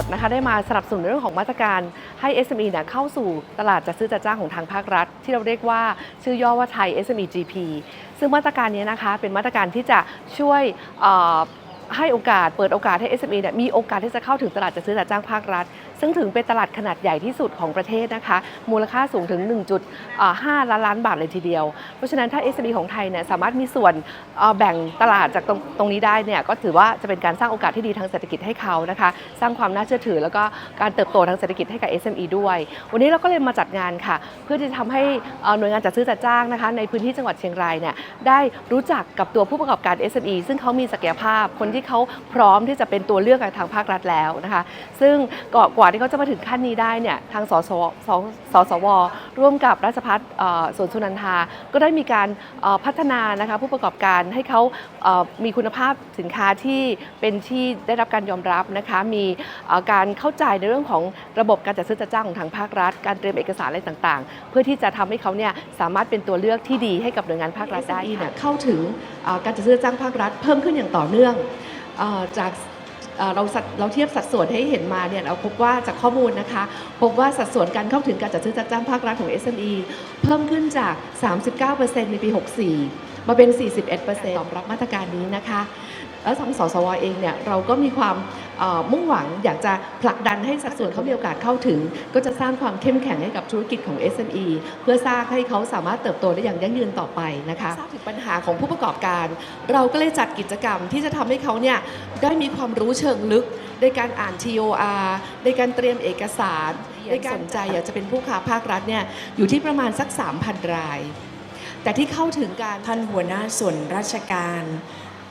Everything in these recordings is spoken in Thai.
ดนะคะได้มาสนับสนุนเรื่องของมาตรการให้ SME เนี่ยเข้าสู่ตลาดจัดซื้อจัดจ้างของทางภาครัฐ ที่เราเรียกว่าชื่อย่อว่าไทย SME GP ซึ่งมาตรการนี้นะคะเป็นมาตรการที่จะช่วยให้โอกาสเปิดโอกาสให้ SME เนี่ยมีโอกาสที่จะเข้าถึงตลาดจัดซื้อจัดจ้างภาครัฐ ซึ่งถึงเป็นตลาดขนาดใหญ่ที่สุดของประเทศนะคะ มูลค่าสูงถึง 1.5 ล้านล้านบาทเลยทีเดียว เพราะฉะนั้นถ้า SME ของไทยเนี่ยสามารถมีส่วนแบ่งตลาดจากตรงตรงนี้ได้เนี่ยก็ถือว่าจะเป็นการสร้างโอกาสที่ดีทางเศรษฐกิจให้เขานะคะ สร้างความน่าเชื่อถือ แล้วก็การเติบโตทางเศรษฐกิจให้กับ SME ด้วย วันนี้เราก็เลยมาจัดงานค่ะ เพื่อที่จะทำให้หน่วยงานจัดซื้อจัดจ้างนะคะ ในพื้นที่จังหวัดเชียงรายเนี่ยได้รู้จักกับตัวผู้ประกอบการ SME ซึ่งเขามีศักยภาพคนที่เขาพร้อมที่จะเป็นตัวเลือกทางภาครัฐแล้วนะคะ ซึ่งก่อนกว่าที่เขาจะมาถึงขั้นนี้ได้เนี่ยทางสสวสสสวร่วมกับราชพัฒเอ่อสวนสุนันทา ก็ได้มีการพัฒนานะคะผู้ประกอบการให้เขามีคุณภาพสินค้าที่เป็นที่ได้รับการยอมรับนะคะมีการเข้าใจในเรื่องของระบบการจัดซื้อจัดจ้างของทางภาครัฐ การเตรียมเอกสารอะไรต่างๆ เพื่อที่จะทำให้เขาเนี่ยสามารถเป็นตัวเลือกที่ดีให้กับหน่วยงานภาครัฐได้เข้าถึงการจัดซื้อจ้างภาครัฐ เพิ่มขึ้นอย่างต่อเนื่องจาก เราเราเทียบสัดส่วนให้เห็นมาเนี่ยเราพบว่าจากข้อมูลนะคะ พบว่าสัดส่วนการเข้าถึงการจัดซื้อจัดจ้างภาครัฐของ SME เพิ่มขึ้นจาก 39%ในปี 64 มาเป็น 41%ตอบรับมาตรการนี้นะคะ แล้วทางสสวเองเนี่ยเราก็มีความ มุ่งหวังอยากจะผลักดันให้สัดส่วนเขามีโอกาสเข้าถึง ก็จะสร้างความเข้มแข็งให้กับธุรกิจของ SME เพื่อสร้างให้เขาสามารถเติบโตได้อย่างยั่งยืนต่อไปนะคะทราบถึงปัญหาของผู้ประกอบการ เราก็เลยจัดกิจกรรมที่จะทำให้เขาเนี่ยได้มีความรู้เชิงลึกในการอ่าน TOR ในการเตรียมเอกสารในการสนใจอยากจะเป็นผู้ค้าภาครัฐเนี่ยอยู่ที่ประมาณสัก 3,000 ราย แต่ที่เข้าถึงการท่านหัวหน้าส่วนราชการ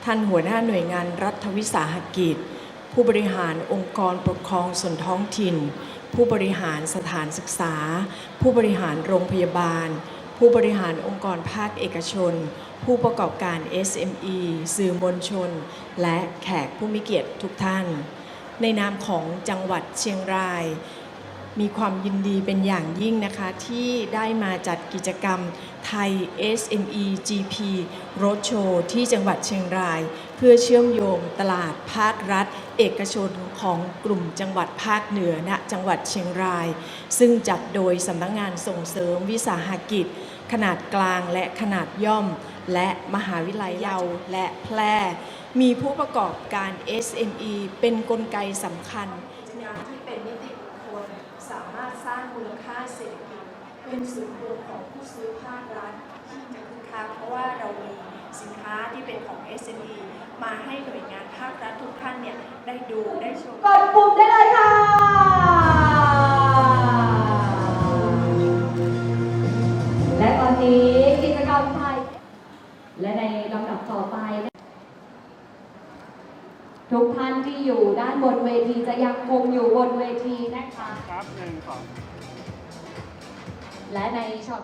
ท่านหัวหน้าหน่วยงานรัฐวิสาหกิจ ผู้บริหารองค์กรปกครองส่วนท้องถิ่น ผู้บริหารสถานศึกษา ผู้บริหารโรงพยาบาล ผู้บริหารองค์กรภาคเอกชน ผู้ประกอบการ SME สื่อมวลชน และแขกผู้มีเกียรติทุกท่าน ในนามของจังหวัดเชียงราย มีความยินดีเป็นอย่างยิ่งนะคะ ที่ได้มาจัดกิจกรรมไทย SME GP Roadshow ที่จังหวัดเชียงราย เพื่อเชื่อมโยงตลาดภาครัฐ เอกชนของกลุ่มจังหวัดภาคเหนือณจังหวัดเชียงราย ซึ่งจัดโดยสำนักงงานส่งเสริมวิสาหกิจ ขนาดกลางและขนาดย่อม และมหาวิทยาลัยเยาและแพร่ มีผู้ประกอบการ SME เป็นนกลไกสำคัญ งานที่เป็นนิติบุคคลสามารถสร้างมูลค่าเศรษฐกิจ เป็นศูนย์รวมของผู้ซื้อภาครัฐที่จะคึกคักเพราะว่าเรามีสินค้าที่เป็นของ SME มาให้หน่วยงานภาครัฐทุกท่านเนี่ยได้ดูได้ชม กดปุ่มได้เลยค่ะ และตอนนี้กิจกรรมไทยและในลำดับต่อไป ทุกท่านที่อยู่ด้านบนเวทีจะยังคงอยู่บนเวทีนะคะ ครับหนึ่งสอง และในช็อต